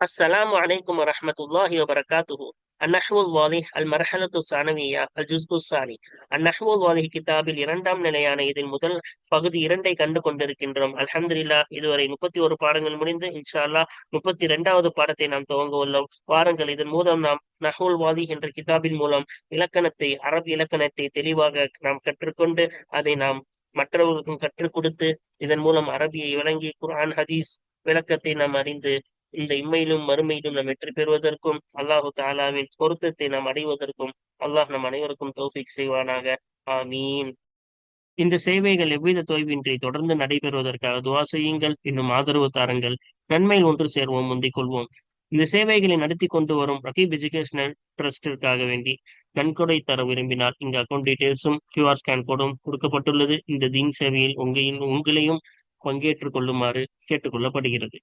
السلام عليكم ورحمة الله وبركاته النحو الواضح المرحلة الثانوية الجزء الثاني النحو الواضح கிதாபில் இரண்டாம் நிலையான இதில் முதல் பகுதி இரண்டை கண்டு கொண்டிருக்கின்றோம் அல்ஹம்துலில்லா இதுவரை முப்பத்தி ஒரு பாடங்கள் முடிந்து இன்ஷா அல்லாஹ் முப்பத்தி இரண்டாவது பாடத்தை நாம் துவங்க உள்ளோம் வாருங்கள் இதன் மூலம் நாம் நஹுல் வாதி என்ற கிதாபின் மூலம் இலக்கணத்தை அரபு இலக்கணத்தை தெளிவாக நாம் கற்றுக்கொண்டு அதை நாம் மற்றவர்களுக்கும் கற்றுக் கொடுத்து இதன் மூலம் அரபியை விளங்கி குர்ஆன் ஹதீஸ் விளக்கத்தை நாம் அறிந்து இந்த இம்மையிலும் மறுமையிலும் நாம் வெற்றி பெறுவதற்கும் அல்லாஹு தாலாவின் பொருத்தத்தை நாம் அடைவதற்கும் அல்லாஹ் நம் அனைவருக்கும் தௌஃபிக் செய்வானாக. ஆமீன். இந்த சேவைகள் எவ்வித தொய்வின்றி தொடர்ந்து நடைபெறுவதற்காக துவா செய்யுங்கள். இன்னும் ஆதரவு தாருங்கள். நன்மையில் ஒன்று சேர்வோம் முந்திக் கொள்வோம். இந்த சேவைகளை நடத்தி கொண்டு வரும் ரகீப் எஜுகேஷனல் ட்ரஸ்டிற்காக வேண்டி நன்கொடை தர விரும்பினால் இங்கு அக்கௌண்ட் டீடைல்ஸும் கியூஆர் ஸ்கேன் கோடும் கொடுக்கப்பட்டுள்ளது. இந்த தீன் சேவையில் உங்களின் உங்களையும் பங்கேற்றுக் கொள்ளுமாறு கேட்டுக்கொள்ளப்படுகிறது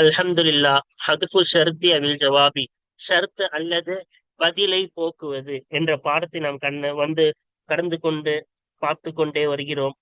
அல்ஹம்துல்லா ஹதுஃபு ஷர்தி அவில் ஜவாபி. ஷர்த் அல்லது பதிலை போக்குவது என்ற பாடத்தை நாம் கண்ண வந்து கடந்து கொண்டு பார்த்து கொண்டே வருகிறோம்.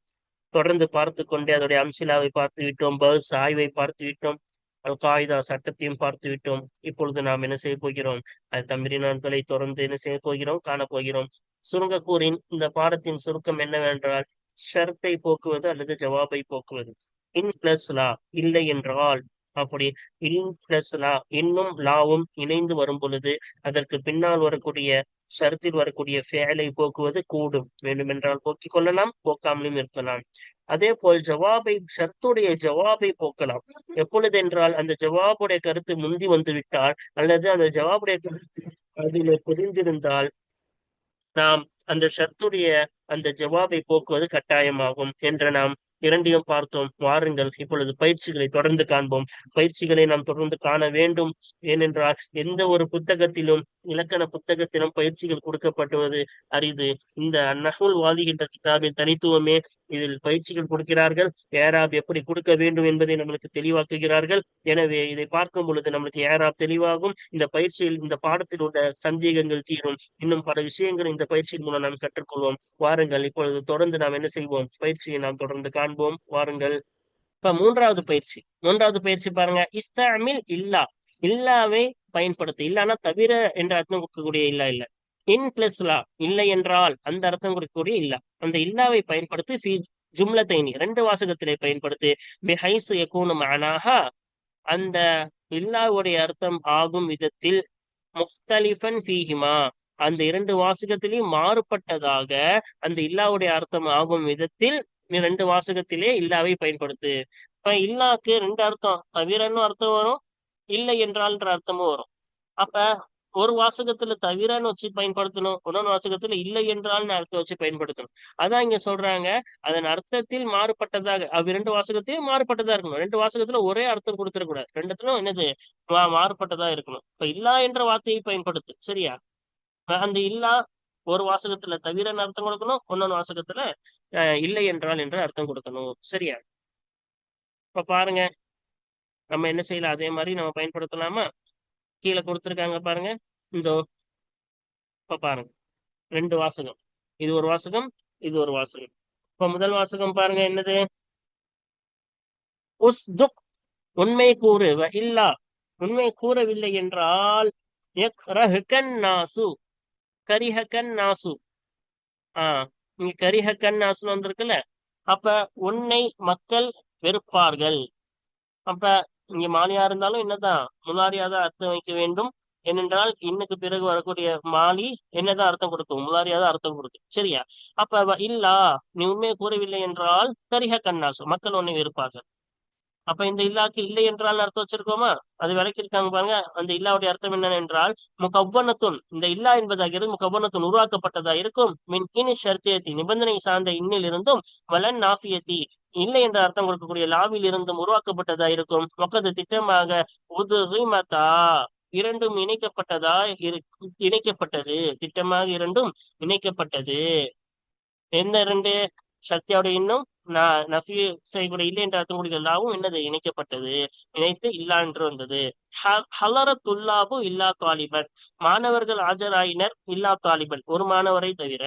தொடர்ந்து பார்த்து கொண்டே அதோடைய அம்சிலாவை பார்த்து விட்டோம் பஸ் ஆய்வை பார்த்து விட்டோம் அல் காய்தா சட்டத்தையும் பார்த்து விட்டோம். இப்பொழுது நாம் என்ன செய்ய போகிறோம்? அது தம்பிரி நாட்களை தொடர்ந்து என்ன செய்ய போகிறோம்? காணப்போகிறோம் சுருங்கக்கூறின் இந்த பாடத்தின் சுருக்கம் என்னவென்றால் ஷர்த்தை போக்குவது அல்லது ஜவாபை போக்குவது. இன் பிளஸ் லா இல்லை என்றால் அப்படி இன் பிளஸ் லா இன்னும் லாவும் இணைந்து வரும் பொழுது அதற்கு பின்னால் வரக்கூடிய சருத்தில் வரக்கூடிய ஃபேலை போக்குவது கூடும். வேண்டுமென்றால் போக்கிக் கொள்ளலாம் போக்காமலும் இருக்கலாம். அதே போல் ஜவாபை ஷர்த்துடைய ஜவாபை போக்கலாம். எப்பொழுது என்றால் அந்த ஜவாபுடைய கருத்து முந்தி வந்து விட்டால் அல்லது அந்த ஜவாபுடைய கருத்து அதில் புரிந்திருந்தால் நாம் அந்த ஷர்த்துடைய அந்த ஜவாபை போக்குவது கட்டாயமாகும் என்ற நாம் இரண்டையும் பார்த்தோம். வாருங்கள் இப்பொழுது பயிற்சிகளை தொடர்ந்து காண்போம். பயிற்சிகளை நாம் தொடர்ந்து காண வேண்டும். ஏனென்றால் எந்த ஒரு புத்தகத்திலும் இலக்கண புத்தகத்திலும் பயிற்சிகள் கொடுக்கப்படுவது அரிது. இந்த நகுல் வாதிகின்ற கிதாபின் தனித்துவமே இதில் பயிற்சிகள் கொடுக்கிறார்கள். ஏராப் எப்படி கொடுக்க வேண்டும் என்பதை நம்மளுக்கு தெளிவாக்குகிறார்கள். எனவே இதை பார்க்கும் பொழுது நம்மளுக்கு ஏராப் தெளிவாகும். இந்த பயிற்சியில் இந்த பாடத்தில் உள்ள சந்தேகங்கள் தீரும். இன்னும் பல விஷயங்கள் இந்த பயிற்சியின் மூலம் நாம் கற்றுக்கொள்வோம். வாருங்கள் இப்பொழுது தொடர்ந்து நாம் என்ன செய்வோம்? பயிற்சியை நாம் தொடர்ந்து காண்போம். வாருங்கள். இப்ப மூன்றாவது பயிற்சி. மூன்றாவது பயிற்சி பாருங்க. இஸ்தாமில் இல்லா. இல்லாவை பயன்படுத்து. இல்லானா தவிர என்ற அர்த்தம் கொடுக்கக்கூடிய இல்லா இல்ல. இன் பிளஸ் லா. இல்லை என்றால் அந்த அர்த்தம் கொடுக்கக்கூடிய இல்லா. அந்த இல்லாவை பயன்படுத்தி ஃபி ஜும்லத்தைனி ரெண்டு வாசகத்திலே பயன்படுத்தி. பிஹைசு எக்கூனு மானாக அந்த இல்லாவுடைய அர்த்தம் ஆகும் விதத்தில் முஃப்தலிஃபன் ஃபீஹிமா. அந்த இரண்டு வாசகத்திலையும் மாறுபட்டதாக அந்த இல்லாவுடைய அர்த்தம் ஆகும் விதத்தில் நீ ரெண்டு வாசகத்திலே இல்லாவை பயன்படுத்து. இப்ப இல்லாக்கு ரெண்டு அர்த்தம். தவிரன்னு அர்த்தம் வரும் இல்லை என்றால்ன்ற அர்த்தமும் வரும். அப்ப ஒரு வாசகத்துல தவிரன்னு வச்சு பயன்படுத்தணும் இன்னொரு வாசகத்துல இல்லை என்றால்னு அர்த்தம் வச்சு பயன்படுத்தணும். அதான் இங்க சொல்றாங்க அதன் அர்த்தத்தில் மாறுபட்டதாக அவ் ரெண்டு வாசகத்தையும் மாறுபட்டதா இருக்கணும். ரெண்டு வாசகத்துல ஒரே அர்த்தம் கொடுத்துடக்கூடாது. ரெண்டுத்திலும் என்னது மாறுபட்டதா இருக்கணும். இப்ப இல்லா என்ற வார்த்தையை பயன்படுத்து சரியா? அந்த இல்லா ஒரு வாசகத்துல தவிர அர்த்தம் கொடுக்கணும் இன்னொன்னு வாசகத்துல இல்லை என்றால் என்று அர்த்தம் கொடுக்கணும். சரியா? இப்ப பாருங்க. நம்ம என்ன செய்யலாம்? அதே மாதிரி நம்ம பயன்படுத்தலாமா? கீழே கொடுத்துருக்காங்க பாருங்க. இந்த. இப்ப பாருங்க. ரெண்டு வாசகம். இது ஒரு வாசகம் இது ஒரு வாசகம். இப்ப முதல் வாசகம் பாருங்க என்னது? உஸ் துக் உண்மை கூறு இல்லா. உண்மை கூறவில்லை என்றால் நாசு. கரிஹக்கன் நாசு. ஆஹ் இங்க கரிஹக்கன் நாசுன்னு வந்திருக்குல்ல. அப்ப உன்னை மக்கள் வெறுப்பார்கள். அப்ப இங்க மாலியா இருந்தாலும் என்னதான்? முலாரியா தான் அர்த்தம் வைக்க வேண்டும். ஏனென்றால் இன்னுக்கு பிறகு வரக்கூடிய மாலி என்னதான் அர்த்தம் கொடுக்கும்? முலாரியா தான் அர்த்தம் கொடுக்கும். சரியா? அப்ப இல்லா நீ உண்மையை கூறவில்லை என்றால் கரிஹ கண்ணாசு மக்கள் உன்னை வெறுப்பார்கள். அப்ப இந்த இல்லாக்கு இல்லை என்றால் அர்த்தம் வச்சிருக்கோமா? அது விளக்கிருக்காங்க பாருங்க. அந்த இல்லாவுடைய அர்த்தம் என்ன என்றால் முகவ்வனத்துன். இந்த இல்லா என்பதாக முகவ்வனத்துன் உருவாக்கப்பட்டதா இருக்கும். மின் இனி ஷர்த்தியத்தி நிபந்தனை சார்ந்த இன்னில் இருந்தும் வலன் நாஃபியத்தி. இல்லை என்ற அர்த்தம் கொடுக்கக்கூடிய லாவில் இருந்தும் உருவாக்கப்பட்டதா இருக்கும். மக்கது திட்டமாக உதுமதா இரண்டும் இணைக்கப்பட்டதா இணைக்கப்பட்டது. திட்டமாக இரண்டும் இணைக்கப்பட்டது. எந்த இரண்டு? சக்தியோட இன்னும் நஃபி செய்யக்கூடிய இல்லை என்ற அர்த்தம் கூடிய எல்லாவும் என்னது? இணைக்கப்பட்டது. இணைத்து இல்லா என்று வந்தது. ஹலர துல்லாபு இல்லா தாலிபன். மாணவர்கள் ஆஜராயினர் இல்லா தாலிபன். ஒரு மாணவரை தவிர.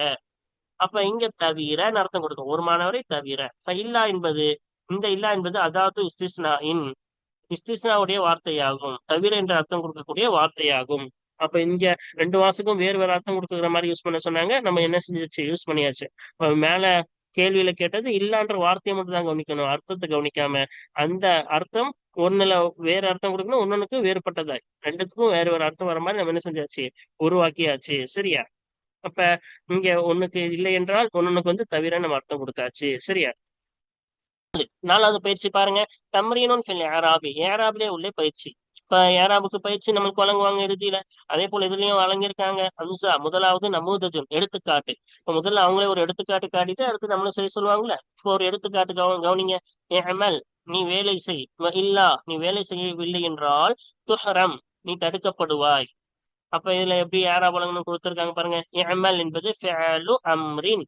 அப்ப இங்க தவிர அர்த்தம் கொடுக்கும் ஒரு மாணவரை தவிர. இல்லா என்பது இந்த இல்லா என்பது அதாவது இஸ்திஸ்னா இன் இஸ்திஸ்னாவுடைய வார்த்தையாகும். தவிர என்ற அர்த்தம் கொடுக்கக்கூடிய வார்த்தையாகும். அப்ப இங்க ரெண்டு மாசத்துக்கும் வேறு வேறு அர்த்தம் கொடுக்குற மாதிரி யூஸ் பண்ண சொன்னாங்க. நம்ம என்ன செஞ்சிச்சு? யூஸ் பண்ணியாச்சு. மேல கேள்வியில கேட்டது இல்லான்ற வார்த்தையை மட்டும் தான் கவனிக்கணும். அர்த்தத்தை கவனிக்காம அந்த அர்த்தம் ஒண்ணுல வேற அர்த்தம் கொடுக்கணும் ஒன்னொன்னுக்கு வேறுபட்டதாய் ரெண்டுத்துக்கும் வேற வேற அர்த்தம் வர மாதிரி நம்ம என்ன செஞ்சாச்சு? உருவாக்கியாச்சு. சரியா? அப்ப இங்க ஒண்ணுக்கு இல்லை என்றால் ஒன்னொன்னுக்கு வந்து தவிர நம்ம அர்த்தம் கொடுத்தாச்சு. சரியா? நாலாவது பயிற்சி பாருங்க. தம்ரீனுன் சொல்லி ஏராபி ஏராபிலே உள்ளே பயிற்சி. இப்ப யாராவுக்கு பயிற்சி நம்மளுக்கு வழங்குவாங்க இறுதியில. அதே போல இதுலயும் வழங்கியிருக்காங்க. அம்சா முதலாவது நமூதஜுன் எடுத்துக்காட்டு. இப்ப முதல்ல அவங்களே ஒரு எடுத்துக்காட்டு காட்டிட்டு அடுத்து நம்மளும் செய்ய சொல்லுவாங்கல்ல? இப்போ ஒரு எடுத்துக்காட்டு கவ கவனிங்க. எமல் நீ வேலை செய். இல்லா நீ வேலை செய்யவில்லை என்றால் துஹரம் நீ தடுக்கப்படுவாய். அப்ப இதுல எப்படி யாரா வழங்கணும் கொடுத்திருக்காங்க பாருங்க. எமல் என்பது ஃபேலு அம்ரின்.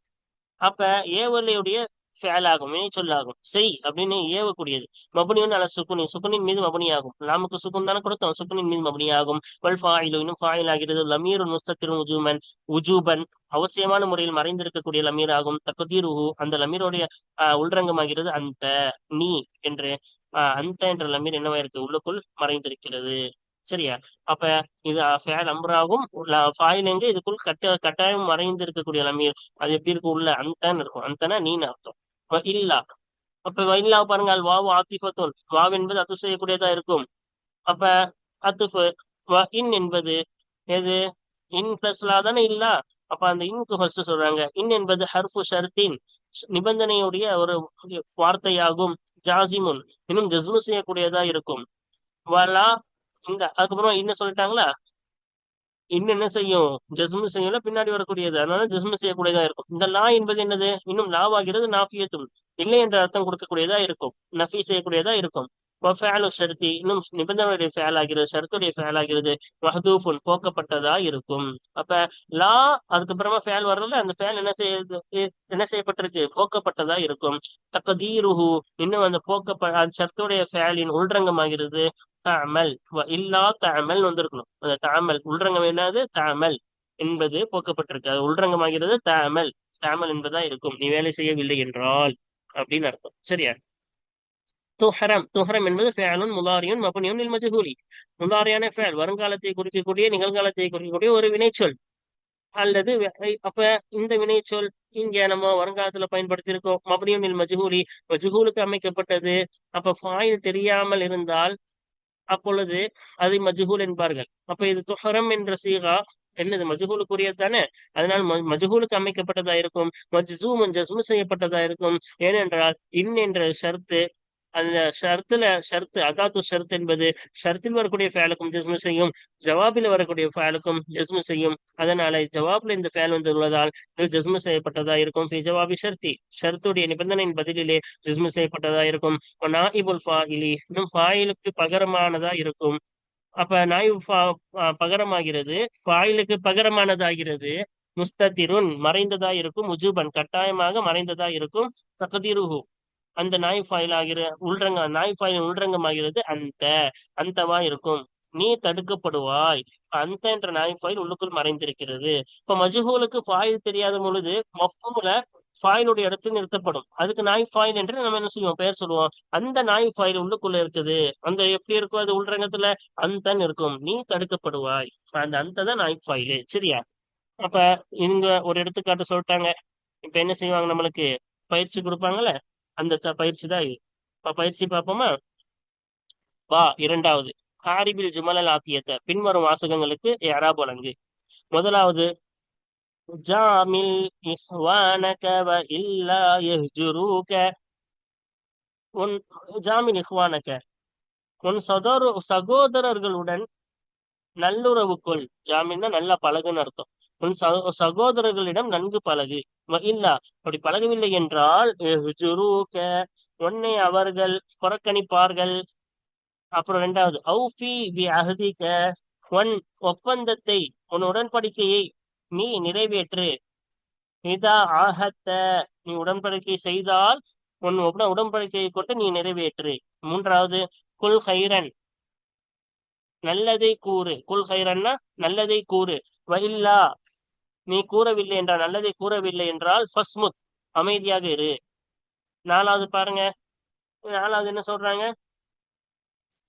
அப்ப ஏவலையுடைய ஃபேலாகும் வினைச்சொல்லாகும் செய் அப்படின்னு ஏவக்கூடியது. மபுனியும் அல்ல சுக்குனி சுக்குனின் மீது மபுனியாகும். நமக்கு சுக்குன் தானே கொடுத்தோம் சுக்குனின் மீது மபுனியாகும். வல் ஃபாயிலு இன்னும் ஃபாயில் ஆகிறது லமீருன் முஸ்தத்திரும் உஜூமன் உஜூபன் அவசியமான முறையில் மறைந்திருக்கக்கூடிய லமீர் ஆகும் தகுதீருஹு அந்த லமீருடைய உள்ரங்கமாகிறது அந்த நீ என்று அந்த என்ற லமீர் என்னவாயிருக்கு உள்ளுக்குள் மறைந்திருக்கிறது. சரியா? அப்ப இது ஃபேல் அம்ராகும். ஃபாயில் எங்க? இதுக்குள் கட்ட கட்டாயம் மறைந்து இருக்கக்கூடிய லமீர். அது எப்படி இருக்கு? உள்ள அந்தன்னு இருக்கும். அந்தனா நீன்னு அர்த்தம். இல்லா அப்ப இல்லா பாருங்க அல் வாவு ஆத்திஃபத்துன் வாவ் என்பது அத்து செய்யக்கூடியதா இருக்கும். அப்ப அத்துஃபு வ இன் என்பது எது? இன் பிளஸ்லா தானே இல்லா? அப்ப அந்த இன்க்கு ஃபர்ஸ்ட் சொல்றாங்க. இன் என்பது ஹர்ஃபு ஷர்த்தின். நிபந்தனையுடைய ஒரு வார்த்தையாகும். ஜாசிமுன். இன்னும் ஜஸ்மு செய்யக்கூடியதா இருக்கும். வலா இந்த அதுக்கப்புறம் இன்னும் சொல்லிட்டாங்களா? இன்னும் என்ன செய்யும்? ஜஸ்மு செய்யல பின்னாடி வரக்கூடியது. அதனால ஜஸ்மு செய்யக்கூடியதா இருக்கும். இந்த லா என்பது என்னது? இன்னும் லாவாகிறது நாஃபியத்தும். இல்லை என்ற அர்த்தம் கொடுக்கக்கூடியதா இருக்கும். நஃபி செய்யக்கூடியதா இருக்கும். ஃபேலு ஷர்த்தி. இன்னும் நிபந்தனையுடைய ஃபேல் ஆகிறது ஷர்த்துடைய ஃபேல் ஆகிறது மஹதூஃபுன் போக்கப்பட்டதா இருக்கும். அப்ப லா அதுக்கப்புறமா ஃபேல் வர்றதுல அந்த ஃபேல் என்ன செய்யுது என்ன செய்யப்பட்டிருக்கு? போக்கப்பட்டதா இருக்கும். தக்கதீருஹு இன்னும் அந்த போக்கப்ப அந்த ஷர்த்துடைய ஃபேலின் உள்ரங்கமாகிறது. தாமல் இல்லா தாமல் வந்திருக்கணும். அந்த தாமல் உள்ரங்கம் என்னது? தாமல் என்பது போக்கப்பட்டிருக்கு. அது உள்ரங்கமாகிறது தாமல் தாமல் என்பதா இருக்கும். நீ வேலை செய்யவில்லை என்றால் அப்படின்னு அர்த்தம். சரியா? துஹரம். துஹரம் என்பது ஃபேலும் முலாரியும் மபனியும் இல் முதாரியான முலாரியான ஃபேல் வருங்காலத்தை குறிக்கக்கூடிய நிகழ்காலத்தை குறிக்கக்கூடிய ஒரு வினைச்சொல். அல்லது அப்ப இந்த வினைச்சொல் இங்க நம்ம வருங்காலத்துல பயன்படுத்தி இருக்கோம் மபனியும் நில் மஜஹூலி. மஜஹூலுக்கு அமைக்கப்பட்டது. அப்ப ஃபாயில் தெரியாமல் இருந்தால் அப்பொழுது அதை மஜ்ஹூல் என்பார்கள். அப்ப இது துஹரம் என்ற சீகா என்னது? மஜ்ஹூலுக்குரியது தானே? அதனால் மஜ்ஹூலுக்கு அமைக்கப்பட்டதா இருக்கும்? மஜ்சூம் ஜஸ்மு செய்யப்பட்டதா இருக்கும்? ஏனென்றால் இன் என்ற ஷர்த்து அந்த ஷர்த்துல ஷர்த்து அகாத்து ஷர்த் என்பது ஷர்த்தில் வரக்கூடிய ஃபேலுக்கும் ஜஸ்மு செய்யும் ஜவாபில் வரக்கூடிய ஃபேலுக்கும் ஜஸ்மு செய்யும். அதனால ஜவாப்ல இந்த ஃபேல் வந்துள்ளதால் இது ஜஸ்மு செய்யப்பட்டதா இருக்கும். ஃபி ஜவாபி ஷர்த்தி. ஷர்த்துடைய நிபந்தனையின் பதிலிலே ஜஸ்மு செய்யப்பட்டதா இருக்கும். நாயிபுல் ஃபாயிலி. இன்னும் ஃபாயிலுக்கு பகரமானதா இருக்கும். அப்ப நாய் பகரமாகிறது. ஃபாயிலுக்கு பகரமானதாகிறது. முஸ்தத்திருன் மறைந்ததா இருக்கும். உஜூபன் கட்டாயமாக மறைந்ததா இருக்கும். தகதிருஹு. அந்த நாய் ஃபாயில் ஆகிற உள்ரங்க நாய் ஃபாயில் உள்ரங்கமாகிறது அந்த அந்தவா இருக்கும். நீ தடுக்கப்படுவாய். அந்த என்ற நாய் ஃபாயில் உள்ளுக்குள் மறைந்திருக்கிறது. இப்ப மஜுகூலுக்கு ஃபாயில் தெரியாத பொழுது மஃபூல ஃபாயிலுடைய இடத்துல நிறுத்தப்படும். அதுக்கு நாய் ஃபாயில் என்று நம்ம என்ன செய்வோம் பெயர் சொல்லுவோம். அந்த நாய் ஃபாயில் உள்ளுக்குள்ள இருக்குது. அந்த எப்படி இருக்கும் அது உள்ரங்கத்துல அந்தன் இருக்கும் நீ தடுக்கப்படுவாய். அந்த அந்த தான் நாய் ஃபாயிலு சரியா? அப்ப இவங்க ஒரு எடுத்துக்காட்டு சொல்லிட்டாங்க. இப்ப என்ன செய்வாங்க நம்மளுக்கு? பயிற்சி கொடுப்பாங்கல்ல? அந்த பயிற்சி தான் இது. இப்போ பயிற்சி பார்ப்போமா வா இரண்டாவது. ஹாரிபில் ஜுமலல் ஆத்தியத்தை. பின்வரும் வாசகங்களுக்கு யாரா வழங்கு. முதலாவது ஜாமில் இஹ்வானக வ இல்லா யஹ்ஜுரூக. உன் ஜாமில் இஹ்வானக. உன் சகோதர சகோதரர்களுடன் நல்லுறவுக்குள் ஜாமீன்னா நல்லா பழகுன்னு அர்த்தம். உன் சகோ சகோதரர்களிடம் நன்கு பழகு. இல்லா அப்படி பழகவில்லை என்றால் உன்னை அவர்கள் புறக்கணிப்பார்கள். அப்புறம் ரெண்டாவது அவுஃபி பி அஹதிக உன் ஒப்பந்தத்தை உன் உடன்படிக்கையை நீ நிறைவேற்று. இதா ஆகத்த நீ உடன்படிக்கை செய்தால் உன் உடன்படிக்கையை கொண்டு நீ நிறைவேற்று. மூன்றாவது குல் ஹைரன். நல்லதை கூறு. குல் ஹைரன்னா நல்லதை கூறு. வயில்லா நீ கூறவில்லை என்றால் நல்லதை கூறவில்லை என்றால் ஃபஸ்முத் அமைதியாக இரு. நாலாவது பாருங்க. நாலாவது என்ன சொல்றாங்க?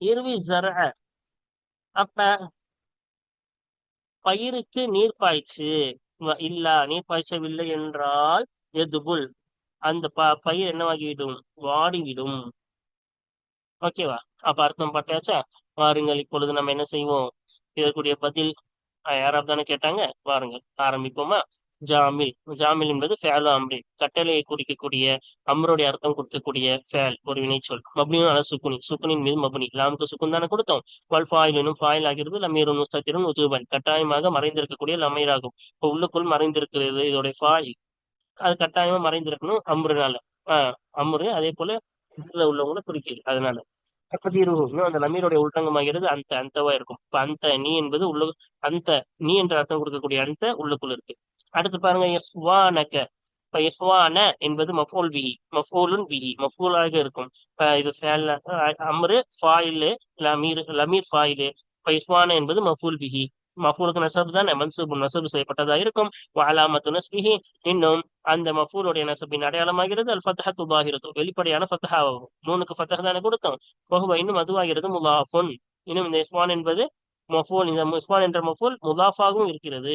இருவி ஜர அப்ப பயிருக்கு நீர் பாய்ச்சு. இல்ல நீர் பாய்ச்சவில்லை என்றால் எதுபுல். அந்த ப பயிர் என்னவாகிவிடும்? வாடிவிடும். ஓகேவா? அப்ப அர்த்தம் பார்த்தாச்சா பாருங்கள் இப்பொழுது நம்ம என்ன செய்வோம்? இதற்குரிய பதில் யாராவது தானே கேட்டாங்க? வாருங்கள் ஆரம்பிப்போமா? ஜாமில். ஜாமில் என்பது ஃபேலு அம்ரி. கட்டளையை குறிக்கக்கூடிய அம்ருடைய அர்த்தம் கொடுக்கக்கூடிய ஃபேல் ஒரு வினைச்சொல். மப்னியும் அல சுக்குனி. சுக்குனின் மீது மப்னி. லாமுக்கு சுக்குன் தானே கொடுத்தோம். வல் ஃபாயிலும் ஃபாயில் ஆகிறது லமீரும் முஸ்தத்திரும் உஜூபன். கட்டாயமாக மறைந்திருக்கக்கூடிய லமீராகும். இப்போ உள்ளுக்குள் மறைந்திருக்கிறது இதோடைய ஃபாயில். அது கட்டாயமா மறைந்திருக்கணும் அம்ருனால. ஆஹ் அம்ரு அதே போல இதுல உள்ளவங்களை குறிக்கிறது. அதனால. தக்தீரு அந்த நமீருடைய உள்டங்கமாகிறது அந்த அந்தவா இருக்கும். இப்ப அந்த நீ என்பது உள்ள அந்த நீ என்ற அர்த்தம் கொடுக்கக்கூடிய அந்த உள்ளுக்குள் இருக்கு. அடுத்து பாருங்க யஸ்வானக. இப்ப இஹ்வான என்பது மஃபூல் பிஹி மஃபூலுன் பிஹி மஃபூலாக இருக்கும். இப்ப இது அம்ரு ஃபாயிலு லமீர் லமீர் ஃபாயிலு இப்ப இஹ்வான என்பது மஃபூல் பிஹி மஃபூலுக்கு நெசப் தானே மன்சூபு நசப் செய்யப்பட்டதா இருக்கும். அலாமத்து நஸ்பிஹி இன்னும் அந்த மஃபூலுடைய நசபின் அடையாளமாகிறது அல் ஃபத்ஹத்து தாஹிரத்து வெளிப்படையான ஃபத்ஹாவாகும் மூணுக்கு ஃபத்தஹ தானே கொடுத்தோம். வஹுவ இன்னும் அதுவாகிறது முலாஃபுன். இன்னும் இந்த இஸ்வான் என்பது மஃபூல் இந்த இஸ்வான் என்ற மஃபூல் முலாஃபாகவும் இருக்கிறது.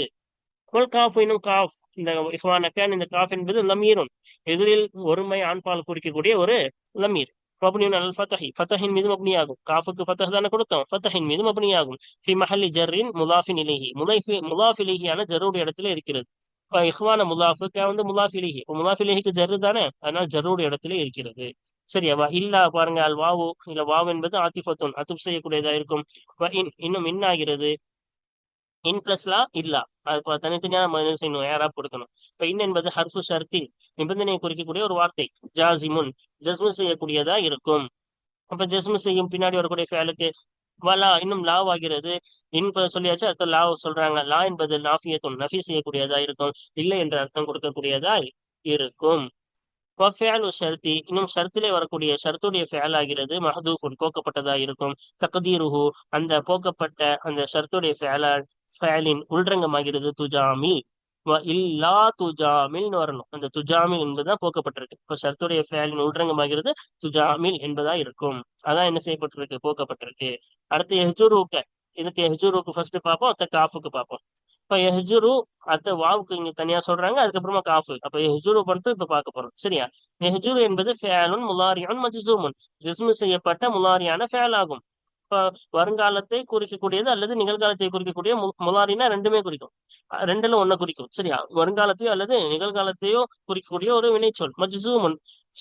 கொல் காஃப் இன்னும் காஃப். இந்த இஹ்வானக்கான் இந்த காஃப் என்பது லமீரும் எதிரில் ஒருமை ஆண்பால் குறிக்கக்கூடிய ஒரு லமீர். மப்னியுன் அல் ஃபதஹி ஃபதஹின் மீது மப்னியாகும் காஃபுக்கு ஃபதஹ் தானே கொடுத்தோம் ஃபதஹின் மீது மப்னியாகும் ஃபி மஹல்லி ஜர்ரின் முலாஃபின் இலேஹி முலைஃபி முலாஃப் இலேஹியான ஜருடைய இடத்துல இருக்கிறது இப்போ இஹ்வான முலாஃபுக்கு வந்து முலாஃப் இலேஹி முலாஃப் இலேஹிக்கு ஜர்ரு தானே அதனால் ஜருடைய இடத்துல இருக்கிறது சரியாவா இல்லா பாருங்க அல் வாவு இல்ல வாவு என்பது ஆத்திஃபத்துன் அத்துப் செய்யக்கூடியதா இருக்கும் இன்னும் இன் ஆகிறது இன் பிளஸ்லா இல்லா அது ப- தனித்தனியா நம்ம என்ன செய்யணும் ஏரா கொடுக்கணும் இப்ப இன் என்பது ஹர்ஃபு ஷர்த்தி நிபந்தனையை குறிக்கக்கூடிய ஒரு வார்த்தை. ஜாசிமுன் ஜஸ்மு செய்யக்கூடியதா இருக்கும். அப்ப ஜஸ்மு செய்யும் பின்னாடி வரக்கூடிய ஃபேலுக்கு வலா இன்னும் லாவ் ஆகிறது இன் சொல்லியாச்சு அடுத்த லாவ் சொல்றாங்க. லா என்பது நாஃபியத்தும் நஃபி செய்யக்கூடியதா இருக்கும். இல்லை என்ற அர்த்தம் கொடுக்கக்கூடியதா இருக்கும். ஃபேலு ஷர்த்தி இன்னும் ஷர்த்திலே வரக்கூடிய ஷர்த்துடைய ஃபேல் ஆகிறது. மஹதூஃபுன் போக்கப்பட்டதா இருக்கும். தக்தீருஹு அந்த போக்கப்பட்ட அந்த ஷர்த்துடைய ஃபேலா ஃபேலின் உள்ரங்கமாகிறது. துஜாமில் இல்லா துஜாமில்னு வரணும். அந்த துஜாமில் என்பதுதான் போக்கப்பட்டிருக்கு. இப்போ ஷர்த்துடைய ஃபேலின் உள்ரங்கமாகிறது துஜாமில் என்பதா இருக்கும். அதான் என்ன செய்யப்பட்டிருக்கு? போக்கப்பட்டிருக்கு. அடுத்து எஹ்ஜுரூக்க. இதுக்கு எஹ்ஜுருக்கு ஃபர்ஸ்ட் பார்ப்போம் அடுத்த காஃபுக்கு பார்ப்போம். இப்போ எஹ்ஜுரு அடுத்த வாவுக்கு இங்க தனியா சொல்றாங்க அதுக்கப்புறமா காஃபு. அப்ப எஹ்ஜுரு பண்ணிட்டு இப்ப பார்க்க போறோம். சரியா? எஹ்ஜுரு என்பது ஃபேலுன் முலாரியான் மஜ்சூமுன். ஜிஸ்மு செய்யப்பட்ட முலாரியான ஃபேல் ஆகும் வருங்காலத்தை குறிக்கக்கூடியது அல்லது நிகழ்காலத்தை குறிக்கக்கூடிய மு- முலாரினா ரெண்டுமே குறிக்கும். ரெண்டுல ஒண்ணு குறிக்கும். சரியா? வருங்காலத்தையோ அல்லது நிகழ்காலத்தையோ குறிக்கக்கூடிய ஒரு வினைச்சொல். மஜ்சூமுன்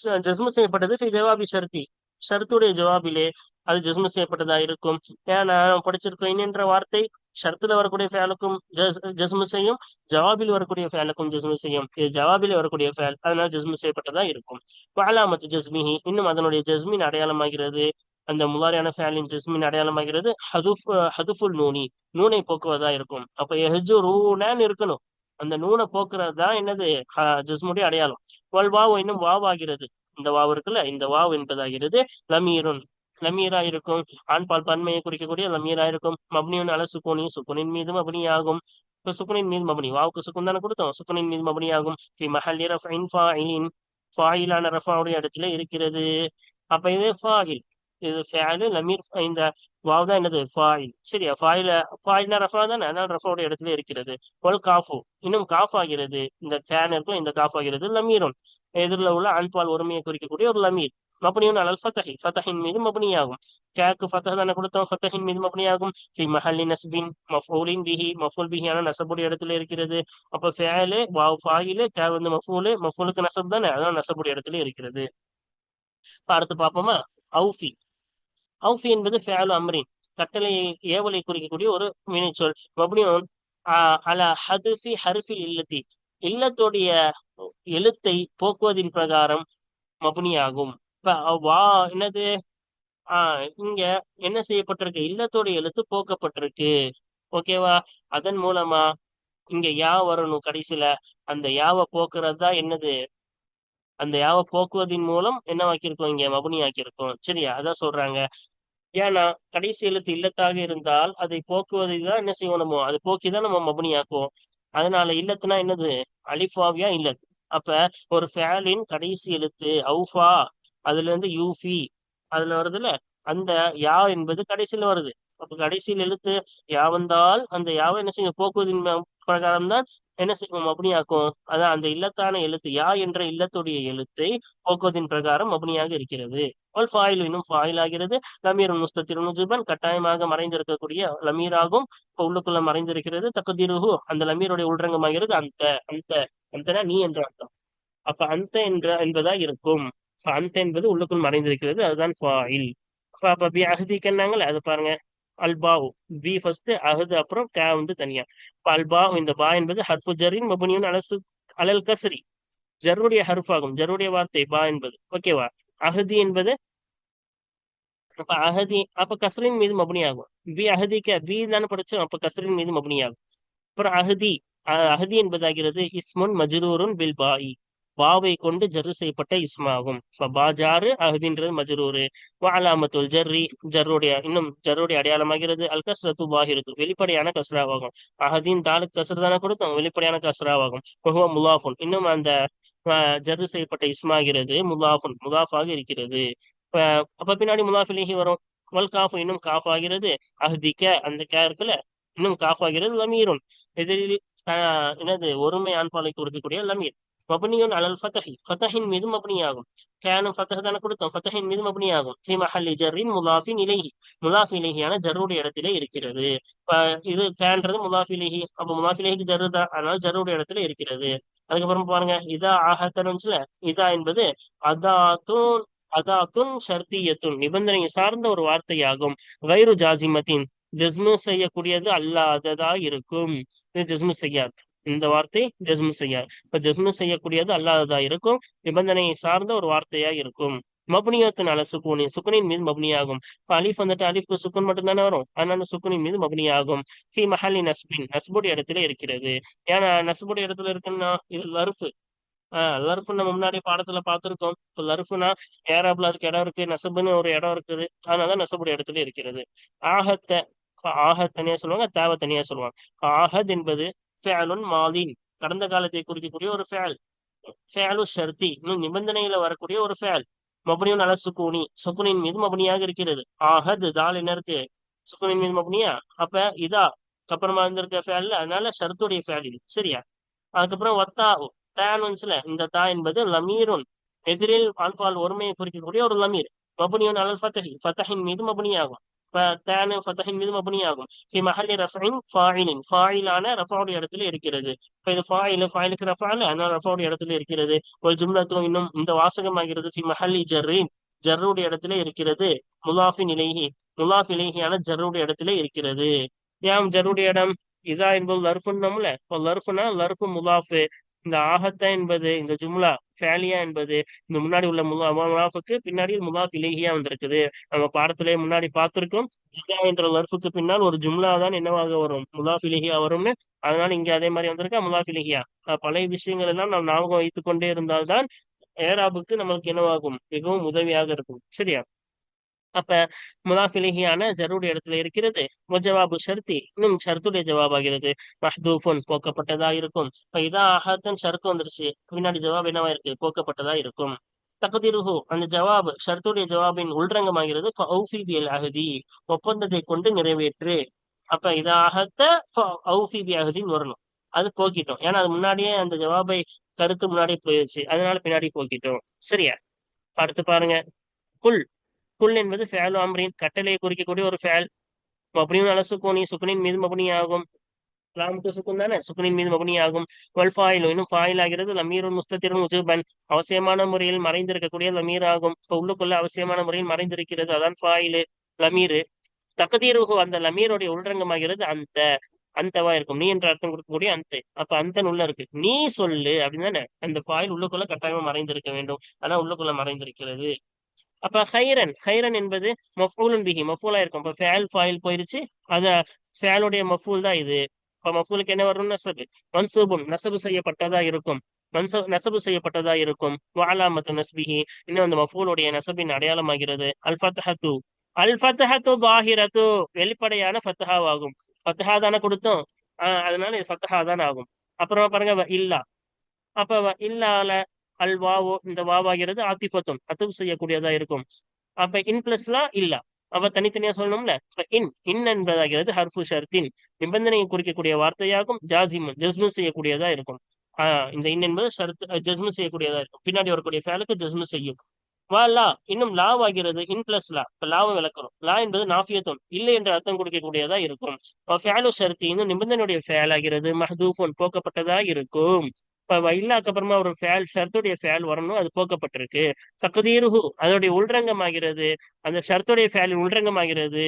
ஜஸ்மு செய்யப்பட்டது ஜவாபி ஷர்த்தி. ஷர்த்துடைய ஜவாபிலே அது ஜஸ்மு செய்யப்பட்டதா இருக்கும். ஏன்னா படிச்சிருக்கோம் இன் என்ற வார்த்தை ஷர்த்துல வரக்கூடிய ஃபேலுக்கும் ஜஸ்மு செய்யும். ஜவாபில் வரக்கூடிய ஃபேலுக்கும் ஜஸ்மு செய்யும். இது ஜவாபில் வரக்கூடிய ஃபேல். அதனால ஜஸ்மு செய்யப்பட்டதா இருக்கும். வாலாமத்து ஜஸ்மிஹி. இன்னும் அதனுடைய ஜஸ்மின் அடையாளமாகிறது. அந்த முலாரியான ஃபேலின் ஜிஸ்மின் அடையாளமாகிறது. ஹதுஃப் ஹதுஃபுல் நூனி. நூனை போக்குவதா இருக்கும். அப்போ எஹஜு ரூனான்னு இருக்கணும். அந்த நூனை போக்குறது தான் என்னது? ஜிஸ்முடைய ஜஸ்முடைய அடையாளம். வல் வாவு இன்னும் வாவாகிறது. இந்த வாவு இருக்குல்ல? இந்த வாவு என்பதாகிறது. லமீருன். லமீரா இருக்கும் ஆண்பால் பன்மையை குறிக்கக்கூடிய லமீரா இருக்கும் மப்னியுன் அல சுக்குனி. சுக்குனின் மீது மபனி ஆகும் சுக்குனின் மீது மபனி. வாவுக்கு சுக்குன் தானே கொடுத்தோம். சுக்குனின் மீது மபனி ஆகும் ஃபி மஹல்லி ரஃபைன் ஃபாயிலின். ஃபாயிலான ரஃபாவுடைய இடத்துல இருக்கிறது. அப்ப இது ஃபாயில். இது ஃபேலு லமீர் இந்த வாவ் தான் என்னது? ஃபாயில் சரியா? ஃபாயில ஃபாயில்னா ரஃபா தானே? அதனால ரஃபாவோட இடத்துல இருக்கிறது. ஒல் காஃபு இன்னும் காஃப் ஆகிறது. இந்த கேன் இருக்கும் இந்த காஃப் ஆகிறது லமீரும் எதிரில் உள்ள அன்பால் ஒருமையை குறிக்கக்கூடிய ஒரு லமீர் மப்னியுன் அலல் ஃபத்தஹி ஃபத்தஹின் மீது மபனியாகும். கேக்கு ஃபத்தஹ் தானே கொடுத்தோம். ஃபத்தஹின் மீது மப்னியாகும். ஃபி மஹல்லி நஸ்பின் மஃபூலின் பிஹி மஃபூல் பிஹியான நசபுடைய இடத்துல இருக்கிறது. அப்போ ஃபேலு வாவ் ஃபாயிலு கே வந்து மஃபூலு மஃபூலுக்கு நசப் தானே? அதான் நசபுடைய இடத்துல இருக்கிறது. அடுத்து பார்ப்போமா? அவுஃபி. அவுஃபி என்பது ஃபேலு அம்ரின். கட்டளை ஏவலை குறிக்கக்கூடிய ஒரு வினைச்சொல் மப்னியுன் அல ஹதுஃபி ஹர்ஃபில் இல்லத்தி. இல்லத்துடைய எழுத்தை போக்குவதின் பிரகாரம் மபுனியாகும். இப்ப வா என்னது? ஆஹ் இங்க என்ன செய்யப்பட்டிருக்கு? இல்லத்தோட எழுத்து போக்கப்பட்டிருக்கு. ஓகேவா? அதன் மூலமா இங்க யா வரணும் கடைசியில அந்த யாவை போக்குறது தான் என்னது? அந்த யாவை போக்குவதன் மூலம் என்னவாக்கியிருக்கோம் இங்க? மபுனி ஆக்கியிருக்கோம் சரியா? அதான் சொல்றாங்க. ஏன்னா கடைசி எழுத்து இல்லத்தாக இருந்தால் அதை போக்குவதை தான் என்ன செய்வோம் நம்ம? அதை போக்கி தான் நம்ம மபுனி ஆக்குவோம். அதனால இல்லத்துனா என்னது? அலிஃபாவியா இல்லத் அப்ப ஒரு ஃபேலின் கடைசி எழுத்து அவுஃபா அதுல இருந்து யூஃபி அதுல வருதுல்ல? அந்த யா என்பது கடைசியில் வருது. அப்ப கடைசியில் எழுத்து யா வந்தால் அந்த யாவை என்ன செய்யும்? போக்குவதின் பிரகாரம் தான் என்ன செய்யும் மபுனியாக்கும் அதான் அந்த இல்லத்தான எழுத்து யா என்ற இல்லத்துடைய எழுத்தை போக்குவதின் பிரகாரம் மபுனியாக இருக்கிறது ஒல் ஃபாயில் இன்னும் ஃபாயில் ஆகிறது லமீர் முஸ்தத்திர் நுஜுபன் கட்டாயமாக மறைந்திருக்கக்கூடிய லமீராகும் இப்போ உள்ளுக்குள்ள மறைந்திருக்கிறது தகுதிருஹு அந்த லமீருடைய உள்ரங்கமாகிறது அந்த அந்த அந்தனா நீ என்ற அர்த்தம் அப்ப அந்த என்ற என்பதா இருக்கும் அந்த என்பது உள்ளுக்குள் மறைந்திருக்கிறது அதுதான் ஃபாயில் அப்ப பி அகதிக்கன்னாங்களே அது பாருங்க அல்பாவு. பி ஃபர்ஸ்ட் அஹது அப்புறம் கே வந்து தனியா. இப்போ அல்பாவு இந்த பா என்பது ஹர்ஃபு ஜரின் மபுனியன் அலசு அலல் கசரி. ஜருடைய ஹர்ஃப் ஆகும் ஜருடைய வார்த்தை பா என்பது. ஓகேவா அஹதி என்பது அப்ப அஹதி அப்ப கசரின் மீது மபுனி ஆகும் பி அஹதிக்க பி தானே படிச்சோம். அப்ப கசரின் மீது மபுனி ஆகும் அப்புறம் அஹதி அஹதி என்பதாகிறது இஸ்முன் மஜ்ரூருன் பில் பாயி. வாவை கொண்டு ஜர்ரு செய்யப்பட்ட இஸ்மாகும். பாஜாரு அஹதின்றது மஜ்ரூரு. வாலாமத்துல் ஜர்ரி ஜர்ருடைய இன்னும் ஜர்ருடைய அடையாளமாகிறது அல் கஸ்ரத்து பாஹிரத்து. வெளிப்படையான கஸ்ராவாகும். அஹதீன் தாலுக் கஸ்ரு தானே கொடுத்தோம். வெளிப்படையான கஸ்ராவாகும். முகவ முலாஃபுன். இன்னும் அந்த ஜர்ரு செய்யப்பட்ட இஸ்மாகிறது முலாஃபுன். முலாஃபாக இருக்கிறது. அப்ப பின்னாடி முலாஃபிலேஹி வரும். வல் காஃபு இன்னும் காஃப் ஆகிறது அஹதிக்க அந்த கே இருக்குல்ல இன்னும் காஃப் ஆகிறது லமீரும் எதிரில் என்னது ஒருமை ஆண்பாலை கொடுக்கக்கூடிய லமீர். மபனியுன் அலல் ஃபதஹி ஃபதஹின் மீது மபனியாகும் கேனும் ஃபதஹ் தானே கொடுத்தோம் ஃபதஹின் மீது மபனியாகும் ஃபி மஹல்லி ஜர்ரின் முலாஃபின் இலைஹி முலாஃப் இலைஹியான ஜர்ருடைய இடத்திலே இருக்கிறது இது கேன்றது முலாஃப் இலைஹி அப்போ முலாஃப் இலைஹிக்கு ஜர்ரு தான் அதனால ஜர்ருடைய இடத்துல இருக்கிறது அதுக்கப்புறம் பாருங்க. இதா ஆகத்தனுச்சுல இதா என்பது அதாத்துன் அதாத்துன் ஷர்த்தியத்துன். நிபந்தனை சார்ந்த ஒரு வார்த்தையாகும். வைரு ஜாசிமத்தின் ஜஸ்மு செய்யக்கூடியது அல்லாததா இருக்கும். இது ஜஸ்மு செய்யாது. இந்த வார்த்தை ஜஸ்மு செய்யா. இப்ப ஜஸ்மு செய்யக்கூடியது அல்லாததா இருக்கும். நிபந்தனையை சார்ந்த ஒரு வார்த்தையா இருக்கும். மபுனியத்தின் அல சுக்குனி சுக்குனின் மீது மபுனியாகும். இப்ப அலிஃப் வந்துட்டு அலிஃப்க்கு சுக்குன் மட்டும் தானே வரும்? அதனால சுக்குனின் மீது மபுனியாகும். ஃபி மஹாலி நஸ்பின் நஸ்புடைய இடத்துல இருக்கிறது. ஏன்னா நஸ்புடைய இடத்துல இருக்குன்னா இது லருஃபு. ஆஹ் லருஃபு நம்ம முன்னாடி பாடத்துல பார்த்திருக்கோம். இப்போ லருஃபுனா ஏராப்ல அதுக்கு இடம் இருக்கு நசபுன்னு ஒரு இடம் இருக்குது. அதனால நசபுடைய இடத்துல இருக்கிறது. ஆகத்த ஆக தனியா சொல்லுவாங்க தேவை தனியா சொல்லுவாங்க. ஆஹத் என்பது ஃபேலுன் மாதின் கடந்த காலத்தை குறிக்கக்கூடிய ஒரு ஃபேல் ஃபேலு ஷர்த்தி இன்னும் நிபந்தனையில வரக்கூடிய ஒரு ஃபேல் மபனியும் நல்ல சுக்குனி சுக்குனின் மீது மபனியாக இருக்கிறது ஆஹத் தால் என்ன இருக்கு சுக்குனின் மீது மபனியா அப்ப இதா அப்புறமா இருந்திருக்க ஃபேல் அதனால ஷர்த்துடைய ஃபேல் இது சரியா அதுக்கப்புறம் ஒத்தா தேன் வந்துச்சுல இந்த தா என்பது லமீருன் எதிரில் ஆல்பால் ஒருமையை குறிக்கக்கூடிய ஒரு லமீர் மபுனியுன் அலல் ஃபத்தஹி ஃபத்தஹின் மீது மபுனியாகும் தேனு ஃபதஹின் மீது மபுனியாகும் ஃபி மஹல்லி ரஃபின் ஃபாயிலின் ஃபாயிலான ரஃபாவுடைய இடத்துல இருக்கிறது. இப்போ இது ஃபாயில் ஃபாயிலுக்கு ரஃபால் அதனால ரஃபாவுடைய இடத்துல இருக்கிறது. ஒரு ஜும்லத்தும் இன்னும் இந்த வாசகமாகிறது. ஃபி மஹல்லி ஜர்ரின் ஜர்ருடைய இடத்துல இருக்கிறது. முலாஃபின் நிலைஹி முலாஃப் இலேஹியான ஜர்ருடைய இடத்துல இருக்கிறது. ஏன் ஜர்ருடைய இடம். இதா என்பது லர்ஃபுன்னம்ல இப்போ லர்ஃபுனா லர்ஃபு முலாஃபு இந்த ஆகத்தா என்பது இந்த ஜும்லா ஃபேலியா என்பது இந்த முன்னாடி உள்ள முலா முலாஃபுக்கு பின்னாடி முலாஃப் இலேஹியா வந்திருக்குது. நம்ம பாடத்திலே முன்னாடி பார்த்திருக்கோம். இதா என்ற லர்ஃபுக்கு பின்னால் ஒரு ஜும்லா தான் என்னவாக வரும்? முலாஃப் இலேஹியா வரும்னு. அதனால இங்க அதே மாதிரி வந்திருக்கா முலாஃப் இலேஹியா. பழைய விஷயங்கள் எல்லாம் நாம் ஞாபகம் வைத்துக் கொண்டே இருந்தால்தான் ஏராபுக்கு நம்மளுக்கு என்னவாகும்? மிகவும் உதவியாக இருக்கும். சரியா? அப்ப முலாஃபிலிகியான ஜருடைய இடத்துல இருக்கிறது. முஜவாபு ஷர்த்தி இன்னும் ஷர்த்துடைய ஜவாபாகிறது. மஹ்தூஃபுன் போக்கப்பட்டதா இருக்கும். இப்ப இதா அஹத்தன் ஷர்த்து வந்துருச்சு. பின்னாடி ஜவாப் என்னவா இருக்கு? போக்கப்பட்டதா இருக்கும். தகுதிருஹு அந்த ஜவாப் ஷர்த்துடைய ஜவாபின் உள்ரங்கமாகிறது. அகதி ஒப்பந்தத்தை கொண்டு நிறைவேற்று. அப்ப இதாகத்த அகத்த அகதின்னு வரணும். அது போக்கிட்டோம். ஏன்னா அது முன்னாடியே அந்த ஜவாபை கருத்து முன்னாடியே போயிடுச்சு அதனால பின்னாடி போக்கிட்டோம். சரியா? அடுத்து பாருங்க. குல் குல் என்பது ஃபேலு அம்ரின் கட்டளையை குறிக்கக்கூடிய ஒரு ஃபேல். மபனியும் அல சுக்குனி சுக்குனின் மீது மபுனி ஆகும் லாமுக்கு சுக்குன் தானே? சுக்குனின் மீது மபுனி ஆகும் வல் ஃபாயிலும் இன்னும் ஃபாயில் ஆகிறது லமீரும் முஸ்தத்திரும் உஜுபன் அவசியமான முறையில் மறைந்திருக்கக்கூடிய லமீர் ஆகும். இப்போ உள்ளுக்குள்ள அவசியமான முறையில் மறைந்திருக்கிறது. அதான் ஃபாயிலு லமீரு. தகுதீர்வு அந்த லமீருடைய உள்ரங்கமாகிறது அந்த. அந்தவா இருக்கும். நீ என்ற அர்த்தம் கொடுக்கக்கூடிய அந்த. அப்ப அந்தன் உள்ள இருக்கு. நீ சொல்லு அப்படின்னு தானே? அந்த ஃபாயில் உள்ளுக்குள்ள கட்டாயமா மறைந்திருக்க வேண்டும். ஆனா உள்ளுக்குள்ள மறைந்திருக்கிறது. அப்ப ஹைரன் ஹைரன் என்பது மஃபூலுன் பிஹி மஃபூலா இருக்கும். இப்ப ஃபேல் ஃபாயில் போயிருச்சு. அத ஃபேலுடைய மஃபூல் தான் இது. இப்ப மஃபூலுக்கு என்ன வரும்? நசபு. மன்சூபும் நசபு செய்யப்பட்டதா இருக்கும். மன்சு நசபு செய்யப்பட்டதா இருக்கும். வாலாமத்து நஸ்பிஹி. இன்னும் அந்த மஃபூலுடைய நசபின் அடையாளமாகிறது. அல் ஃபத்ஹத்து அல் ஃபத்ஹத்து வாஹிரத்து. வெளிப்படையான ஃபத்ஹாவாகும். ஃபத்ஹா தானே கொடுத்தோம். ஆஹ் அதனால இது ஃபத்ஹா தான் ஆகும். அப்புறமா பாருங்க இல்லா. அப்ப இல்லால அல் வாவோ இந்த வாவாகிறது ஆத்திஃபத்தும் அத்துப் செய்யக்கூடியதா இருக்கும். அப்ப இன் பிளஸ்லாம் இல்ல. அப்ப தனித்தனியா சொல்லணும்ல? இப்ப இன். இன் என்பதாகிறது ஹர்ஃபு ஷர்த்தின். நிபந்தனையை குறிக்கக்கூடிய வார்த்தையாகும். ஜாசிம் ஜஸ்மு செய்யக்கூடியதா இருக்கும். ஆஹ் இந்த இன் என்பது ஷர்த் ஜஸ்மு செய்யக்கூடியதா இருக்கும். பின்னாடி வரக்கூடிய ஃபேலுக்கு ஜஸ்மு செய்யும். வா லா. இன்னும் லாவ் ஆகிறது இன் பிளஸ் லா. இப்ப லாவை விளக்குறோம். லா என்பது நாஃபியத்துன் இல்லை என்ற அர்த்தம் கொடுக்கக்கூடியதா இருக்கும். ஃபேலு ஷர்த்தி இன்னும் நிபந்தனையுடைய ஃபேல் ஆகிறது மஹதூஃபோன் போக்கப்பட்டதா இருக்கும். இப்ப இல்லாக்கு அப்புறமா ஒரு ஃபேல் ஷர்த்துடைய ஃபேல் வரணும் அது போக்கப்பட்டிருக்கு. தகுதீருஹு அதோடைய உள்ரங்கமாகிறது அந்த ஷர்த்துடைய உள்ரங்கம் உள்ரங்கமாகிறது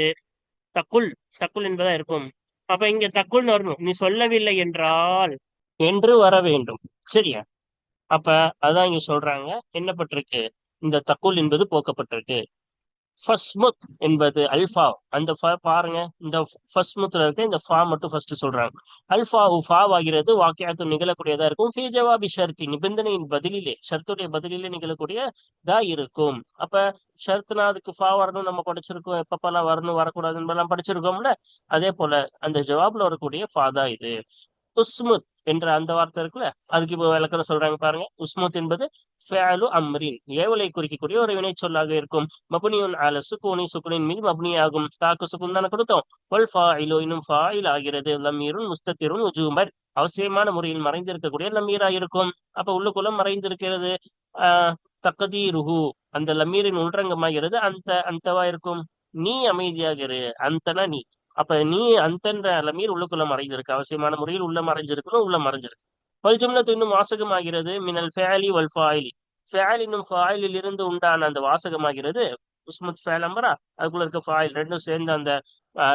தக்குள் தக்குல் என்பதா இருக்கும். அப்ப இங்க தக்குள்னு வரணும். நீ சொல்லவில்லை என்றால் என்று வர வேண்டும். சரியா? அப்ப அதான் இங்க சொல்றாங்க என்னப்பட்டிருக்கு? இந்த தக்குள் என்பது போக்கப்பட்டிருக்கு. ஃபஸ்முத் என்பது அல்ஃபா அந்த ஃபா பாருங்க இந்த ஃபஸ்முத்ல இருக்க இந்த ஃபா மட்டும் ஃபர்ஸ்ட் சொல்றாங்க. அல்ஃபா ஃபா ஆகிறது வாக்கியத்து நிகழக்கூடியதா இருக்கும். ஃபி ஜவாபி ஷர்த்தி நிபந்தனையின் பதிலிலே ஷர்த்துடைய பதிலிலே நிகழக்கூடியதா இருக்கும். அப்ப ஷர்த்னா அதுக்கு ஃபா வரணும் நம்ம படிச்சிருக்கோம் எப்பப்பெல்லாம் வரணும் வரக்கூடாதுன்னு எல்லாம் படிச்சிருக்கோம்ல? அதே போல அந்த ஜவாப்ல வரக்கூடிய ஃபா தான் இது. உஸ்முத் என்ற அந்த வார்த்தை இருக்குல்ல? அதுக்கு இப்போ விளக்கம் சொல்றாங்க பாருங்க. உஸ்முத் என்பது ஃபேலு அம்ரின் ஏவலை குறிக்கக்கூடிய ஒரு வினை சொல்லாக இருக்கும். மபுனியுன் அல சுக்குனி சுக்குனின் மீது மபுனியாகும் தாக்கு சுக்குன் தானே கொடுத்தோம். ஒல் ஃபாயிலோ இன்னும் ஃபாயில் ஆகிறது. லம்மீரும் முஸ்தத்திரும் உஜூமர் அவசியமான முறையில் மறைந்திருக்கக்கூடிய லம்மீரா இருக்கும் அப்ப உள்ளுக்குள்ள மறைந்திருக்கிறது ஆஹ் தக்கதீருஹு. அந்த லம்மீரின் உள்ரங்கமாகிறது அந்த அந்தவா இருக்கும் நீ அமைதியாக இரு அந்தனா நீ. அப்ப நீ அந்தன்ற அலமீர் உள்ளுக்குள்ள மறைஞ்சிருக்கு அவசியமான முறையில் உள்ள மறைஞ்சிருக்கணும் உள்ள மறைஞ்சிருக்கு. வல் ஜும்லத்து இன்னும் வாசகமாகிறது மினல் ஃபேலி வல் ஃபாயிலி. ஃபேல் இன்னும் ஃபாயிலில் இருந்து உண்டான அந்த வாசகமாகிறது. உஸ்முத் ஃபேல் அம்பரா அதுக்குள்ள இருக்க ஃபாயில் ரெண்டும் சேர்ந்து அந்த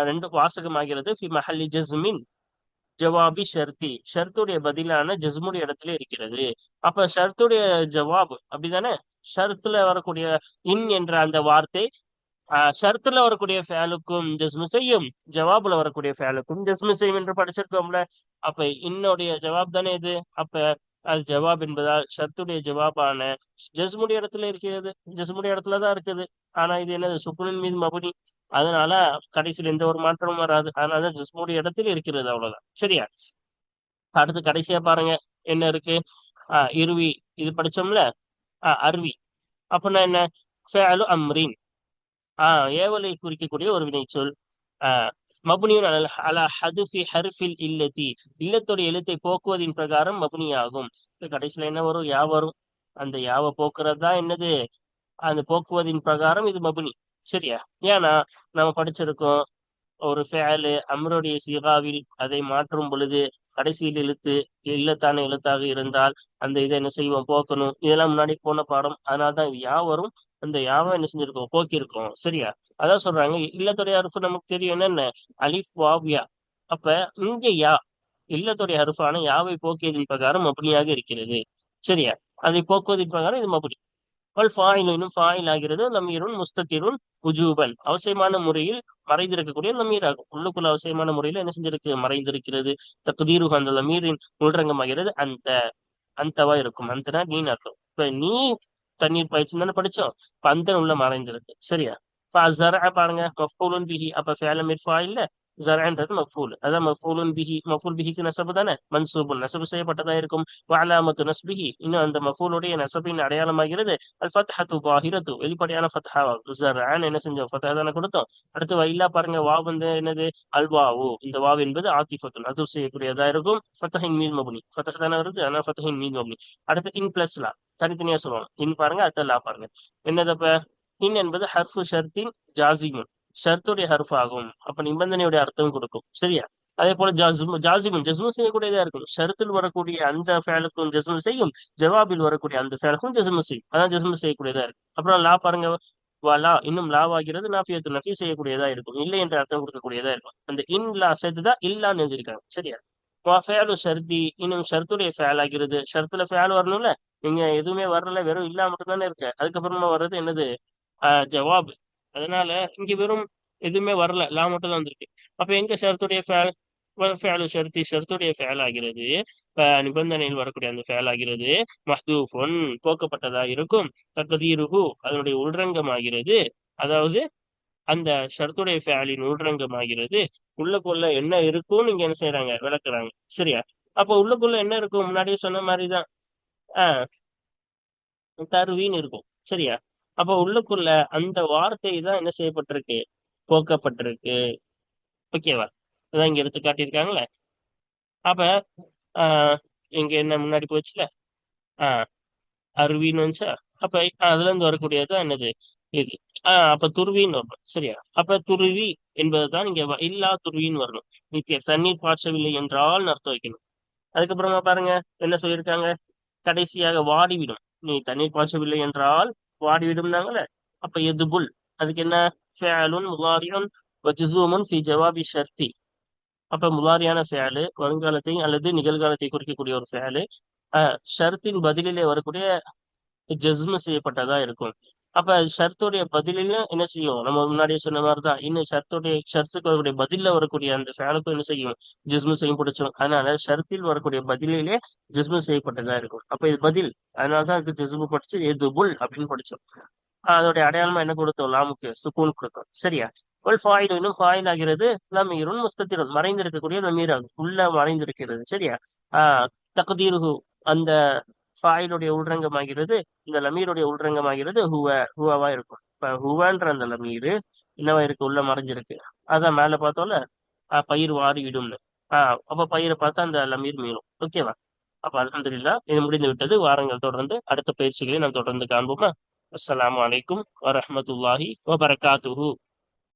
ரெண்டு வாசகமாகிறது. ஃபி மஹல்லி ஜஸ்மின் ஜவாபி ஷர்த்தி. ஷர்த்துடைய பதிலான ஜஸ்முடைய இடத்துல இருக்கிறது. அப்ப ஷர்த்துடைய ஜவாப் அப்படிதானே? ஷர்த்துல வரக்கூடிய இன் என்ற அந்த வார்த்தை ஷர்த்துல வரக்கூடிய ஃபேலுக்கும் ஜஸ்மு செய்யும் ஜவாப்ல வரக்கூடிய ஃபேலுக்கும் ஜஸ்மு செய்யும் என்று படிச்சிருக்கோம்ல. அப்ப இன்னுடைய ஜவாப் தானே இது? அப்ப அது ஜவாப் என்பதால் ஷர்த்துடைய ஜவாபான ஜஸ்முடைய இடத்துல இருக்கிறது. ஜஸ்முடைய இடத்துலதான் இருக்குது. ஆனா இது என்னது? சுக்குனின் மீது மபுனி. அதனால கடைசியில் எந்த ஒரு மாற்றமும் வராது. அதனால ஜஸ்முடைய இடத்துல இருக்கிறது அவ்வளவுதான். சரியா? அடுத்து கடைசியா பாருங்க. என்ன இருக்கு? ஆஹ் இருவி இது படிச்சோம்ல? ஆஹ் அருவி. அப்படின்னா என்ன? ஃபேலு அம்ரின். ஆஹ் ஏவலை குறிக்கக்கூடிய ஒரு வினைச்சொல் ஆஹ் மபுனியுன் அல அலா ஹதுஃபி ஹர்ஃபில் இல்லத்தி. இல்லத்துடைய எழுத்தை போக்குவதின் பிரகாரம் மபுனி ஆகும் கடைசியில என்ன வரும்? யா வரும். அந்த யாவை போக்குறது தான் என்னது? அந்த போக்குவதின் பிரகாரம் இது மபுனி. சரியா? ஏன்னா நம்ம படிச்சிருக்கோம் ஒரு ஃபேலு அம்ருடைய சீகாவில் அதை மாற்றும் பொழுது கடைசியில் எழுத்து இல்லத்தான எழுத்தாக இருந்தால் அந்த இதை என்ன செய்வோம்? போக்கணும். இதெல்லாம் முன்னாடி போன பாடம். அதனால்தான் இது யா வரும் அந்த யாவை என்ன செஞ்சிருக்கோம்? போக்கியிருக்கோம் சரியா? அதான் சொல்றாங்க. இல்லத்துடைய அருஃபு நமக்கு தெரியும். என்னென்ன அலிஃப் வாவ்யா அப்ப இங்க யா. இல்லத்துடைய அருஃபான யாவை போக்கியதின் பிரகாரம் மபுனியாக இருக்கிறது. சரியா? அதை போக்குவதின் பிரகாரம் இது மபுனி வல் ஃபாயில் இன்னும் ஃபாயில் ஆகிறது லமீருன் முஸ்தத்திருன் உஜூபன். அவசியமான முறையில் மறைந்திருக்கக்கூடிய லமீர் ஆகும் உள்ளுக்குள்ள அவசியமான முறையில் என்ன செஞ்சிருக்கு? மறைந்திருக்கிறது. தகுதீரு அந்த லமீரின் உள்ரங்கமாகிறது. அந்த அந்தவா இருக்கும். அந்தனா நீ அர்த்தம். இப்ப நீ தண்ணீர் பாய்ச்சுன்னு தானே படிச்சோம். இப்ப அந்த உள்ள மறைஞ்சிருக்கு. சரியா? இப்ப அசர பாருங்க. மஃபூலுன் பிஹி. அப்ப ஃபேலம் இர்ஃபா இல்ல? ஜரன்றது மஃபூல். அதான் மஃபூலுன் பிஹி. மஃபூல் பிஹிக்கு நசபு தானே? மன்சூபுன். நசபு செய்யப்பட்டதா இருக்கும். வாலாமத்து நஸ்பிஹி. இன்னும் அந்த மஃபூலுடைய நசபின் அடையாளமாகிறது. அல் ஃபத்ஹத்து பாஹிரத்து. வெளிப்படையான ஃபத்ஹாவாகும். ஜரான் என்ன செஞ்சோம்? ஃபத்ஹா தானே கொடுத்தோம். அடுத்து வைலா பாருங்க. வாவ் வந்து என்னது? அல்வாவு. இந்த வாவ் என்பது ஆத்திஃபத்துன் அது செய்யக்கூடியதா இருக்கும். ஃபத்தஹின் மீன் மபுனி. ஃபத்தஹ் தானே இருக்கு ஆனா ஃபத்தஹின் மீன் மபுனி. அடுத்து இன் பிளஸ்லா தனித்தனியா சொல்லுவாங்க. இன் பாருங்க அடுத்த லா பாருங்க. என்னதப்ப இன் என்பது ஹர்ஃபு ஷர்த்தின் ஜாசிமுன். ஷர்த்துடைய ஹர்ஃப் ஆகும். அப்ப நிபந்தனையுடைய அர்த்தம் கொடுக்கும். சரியா? அதே போல ஜாசிம் ஜாசிமுன் ஜஸ்மு செய்யக்கூடியதா இருக்கும் ஷரத்தில் வரக்கூடிய அந்த ஃபேலுக்கும் ஜஸ்மு செய்யும். ஜவாபில் வரக்கூடிய அந்த ஃபேலுக்கும் ஜஸ்மு செய்யும். அதான் ஜஸ்மு செய்யக்கூடியதா இருக்கும் அப்புறம் லா பாருங்க. லா இன்னும் லாவாகிறது நஃபியத்து நஃபி செய்யக்கூடியதா இருக்கும். இல்லை என்ற அர்த்தம் கொடுக்கக்கூடியதா இருக்கும். அந்த இன் லா சேர்த்துதான் இல்லான்னு எழுதியிருக்காங்க. சரியா? ஃபேலு ஷர்தி? இன்னும் ஷர்த்துடைய ஃபேல் ஆகிறது. ஷர்த்துல ஃபேல் வரணும்ல? நீங்க எதுவுமே வரல. வெறும் இல்லா மட்டும் தானே இருக்கு. அதுக்கப்புறமா வர்றது என்னது? ஜவாப். அதனால இங்க வெறும் எதுவுமே வரல. லா மட்டும் தான் வந்திருக்கு. அப்ப எங்க ஷர்த்துடைய ஃபேல் ஃபேலு ஷர்த்தி. ஷர்த்துடைய ஃபேல் ஆகிறது. நிபந்தனையில் வரக்கூடிய அந்த ஃபேல் ஆகிறது. மஹ்தூஃபுன். போக்கப்பட்டதா இருக்கும். தக்கதீருகு அதனுடைய உள்ரங்கம் ஆகிறது அதாவது அந்த ஷர்த்துடைய ஃபேலின் உள்ரங்கம் ஆகிறது உள்ளுக்குள்ள என்ன இருக்கும்னு இங்க என்ன செய்யறாங்க விளக்குறாங்க. சரியா? அப்ப உள்ளக்குள்ள என்ன இருக்கும்? முன்னாடியே சொன்ன மாதிரிதான். ஆஹ் தருவின்னு இருக்கும். சரியா? அப்ப உள்ளுக்குள்ள அந்த வார்த்தை தான் என்ன செய்யப்பட்டிருக்கு? போக்கப்பட்டிருக்கு. ஓகேவா? அதான் இங்க எடுத்து காட்டியிருக்காங்களே. அப்ப ஆஹ் இங்க என்ன முன்னாடி போச்சுல? ஆஹ் அருவின்னு வந்துச்சா? அப்ப அதுல இருந்து வரக்கூடியதுதான் என்னது? இது. ஆஹ் அப்ப துருவின்னு வரும் சரியா? அப்ப துருவி என்பதுதான் இங்க இல்லா துருவின்னு வரணும். நித்திய தண்ணீர் பாய்ச்சவில்லை என்றால் அர்த்தம் வைக்கணும். அதுக்கப்புறமா பாருங்க என்ன சொல்லியிருக்காங்க? கடைசியாக வாடிவிடும். நீ தண்ணீர் பாய்ச்சவில்லை என்றால் வாடிவிடும்னாங்கல்ல அப்ப எதுபுல்? அதுக்கு என்ன? ஃபேலுன் முலாரியுன் வஜ்சூமுன் ஃபி ஜவாபி ஷர்த்தி. அப்ப முலாரியான ஃபேலு வருங்காலத்தை அல்லது நிகழ்காலத்தை குறிக்கக்கூடிய ஒரு ஃபேலு ஷர்த்தின் பதிலிலே வரக்கூடிய ஜஸ்மு செய்யப்பட்டதா இருக்கும். அப்ப ஷர்த்துடைய பதிலையும் என்ன செய்யும்? நம்ம முன்னாடியே சொன்ன மாதிரிதான். இன்னும் ஷர்த்துடைய ஷர்த்துக்கு வரக்கூடிய பதில வரக்கூடிய அந்த ஃபேலுக்கும் என்ன செய்யும்? ஜிஸ்மு செய்யும் பிடிச்சிடும் அதனால ஷர்த்தில் வரக்கூடிய பதிலிலே ஜிஸ்மு செய்யப்பட்டதா இருக்கும். அப்ப இது பதில். அதனாலதான் அதுக்கு ஜிஸ்மு படிச்சு எது புல் அப்படின்னு படிச்சோம். அதோடைய அடையாளமா என்ன கொடுத்தோம்? லாமுக்கு சுக்கூன் கொடுத்தோம். சரியா? ஒரு ஃபாயில் இன்னும் ஃபாயில் ஆகிறது லமீருன் முஸ்தத்திரன். மறைந்திருக்கக்கூடிய லமீர் ஆகும் உள்ள மறைந்திருக்கிறது. சரியா? ஆஹ் தகுதீருகு அந்த ஃபாயிலுடைய உள்ரங்கமாகிறது இந்த லமீருடைய உள்ரங்கமாகிறது ஹுவ ஹுவாவா இருக்கும். இப்ப ஹுவான்ற அந்த லமீரு என்னவா இருக்கு? உள்ள மறைஞ்சிருக்கு. அதான் மேல பார்த்தோம்ல பயிர் வாரி விடும்னு ஆஹ் அப்ப பயிரை பார்த்தா அந்த லமீர் மீறும். ஓகேவா? அப்ப அலமதுல்லா இது முடிந்து விட்டது. வாரங்கள் தொடர்ந்து அடுத்த பயிற்சிகளை நாம் தொடர்ந்து காண்போமா? அஸ்லாம் அலைக்கும் வரமத்துல்லாஹி வபரகாத்துஹூ.